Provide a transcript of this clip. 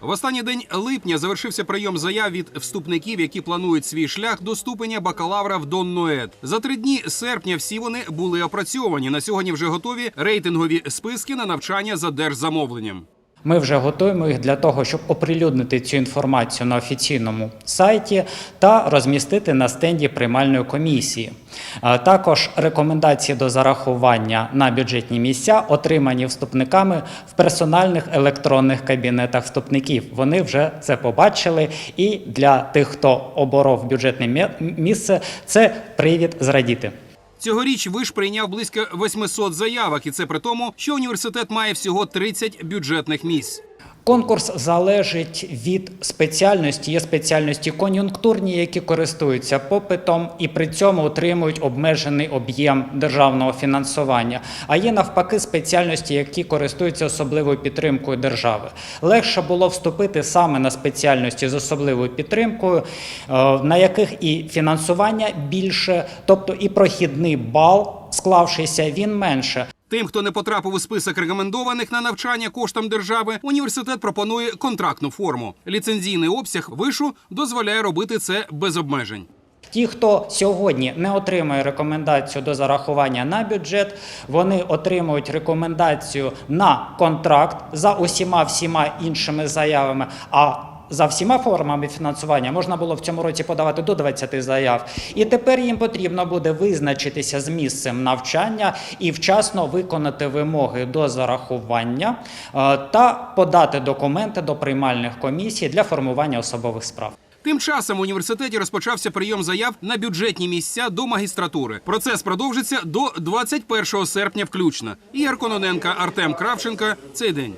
В останній день липня завершився прийом заяв від вступників, які планують свій шлях до ступеня бакалавра в Доннует. За три дні серпня всі вони були опрацьовані. На сьогодні вже готові рейтингові списки на навчання за держзамовленням. Ми вже готуємо їх для того, щоб оприлюднити цю інформацію на офіційному сайті та розмістити на стенді приймальної комісії. Також рекомендації до зарахування на бюджетні місця отримані вступниками в персональних електронних кабінетах вступників. Вони вже це побачили, і для тих, хто оборов бюджетне місце, це привід зрадіти. Цьогоріч виш прийняв близько 800 заявок, і це при тому, що університет має всього 30 бюджетних місць. Конкурс залежить від спеціальності. Є спеціальності кон'юнктурні, які користуються попитом і при цьому отримують обмежений об'єм державного фінансування. А є навпаки спеціальності, які користуються особливою підтримкою держави. Легше було вступити саме на спеціальності з особливою підтримкою, е, на яких і фінансування більше, тобто і прохідний бал, склавшися, він менше. Тим, хто не потрапив у список рекомендованих на навчання коштом держави, університет пропонує контрактну форму. Ліцензійний обсяг вишу дозволяє робити це без обмежень. Ті, хто сьогодні не отримує рекомендацію до зарахування на бюджет, вони отримують рекомендацію на контракт за усіма всіма іншими заявами. А за всіма формами фінансування можна було в цьому році подавати до 20 заяв. І тепер їм потрібно буде визначитися з місцем навчання і вчасно виконати вимоги до зарахування е, та подати документи до приймальних комісій для формування особових справ. Тим часом в університеті розпочався прийом заяв на бюджетні місця до магістратури. Процес продовжиться до 21 серпня включно. Ігор Кононенка, Артем Кравченка. Цей день.